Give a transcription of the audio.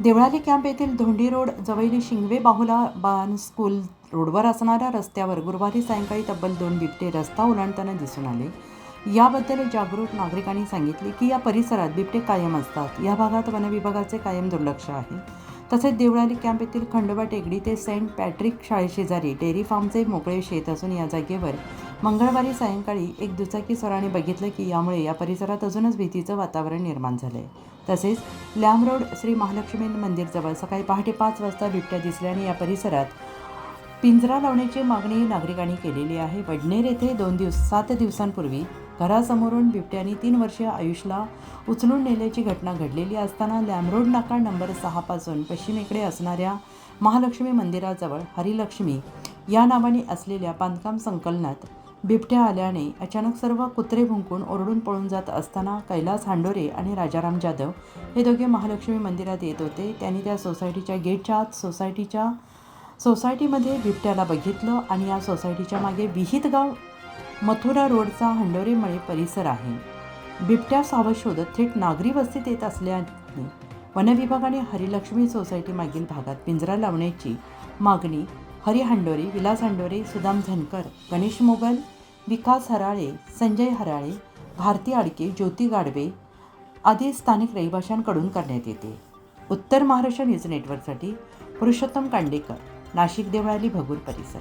Deolali camp येथील Dhondi road जवळील शिंगवे बाहुला बान स्कूल रोडवर असणाऱ्या रस्त्यावर गुरुवारी सायंकाळी तब्बल दोन बिबटे रस्ता ओलांडताना दिसून आले. याबद्दल जागरूक नागरिकांनी सांगितले की या परिसरात बिबटे कायम असतात. या भागात वनविभागाचे कायम दुर्लक्ष आहे. तसेच देवळाली कॅम्प येथील खंडोबा टेकडी ते सेंट पॅट्रिक शाळेशेजारी डेअरी फार्मचे मोकळे शेत असून या जागेवर मंगळवारी सायंकाळी एक दुचाकी स्वराने बघितलं की यामुळे या परिसरात अजूनच भीतीचं वातावरण निर्माण झालंय. तसेच लॅम रोड श्री महालक्ष्मी मंदिरजवळ सकाळी पहाटे पाच वाजता बिबट्या दिसल्याने या परिसरात पिंजरा लावण्याची मागणी नागरिकांनी केलेली आहे. वडनेर येथे दोन दिवस सात दिवसांपूर्वी घरासमोरून बिबट्याने तीन वर्षीय आयुषला उचलून नेल्याची घटना घडलेली असताना लॅमरोड नाका नंबर सहापासून पश्चिमेकडे असणाऱ्या महालक्ष्मी मंदिराजवळ हरिलक्ष्मी या नावाने असलेल्या बांधकाम संकलनात बिबट्या आल्याने अचानक सर्व कुत्रे भुंकून ओरडून पळून जात असताना कैलास हांडोरे आणि राजाराम जाधव हे दोघे महालक्ष्मी मंदिरात येत होते. त्यांनी त्या सोसायटीच्या गेटच्या आत सोसायटीच्या सोसायटीमध्ये बिबट्याला बघितलं आणि या सोसायटीच्या मागे विहित गाव मथुरा रोडचा हंडोरेमळे परिसर आहे. बिबट्या सावध शोधत थेट नागरी वस्तीत येत असल्याने वनविभागाने हरिलक्ष्मी सोसायटी मागील भागात पिंजरा लावण्याची मागणी हरी हंडोरे विलास हंडोरे सुदाम झनकर गणेश मोगल विकास हराळे संजय हराळे भारती आडके ज्योती गाडवे आदी स्थानिक रहिवाशांकडून करण्यात येते. उत्तर महाराष्ट्र न्यूज नेटवर्कसाठी पुरुषोत्तम कांडेकर. नाशिक देवळाली भगूर परिसर.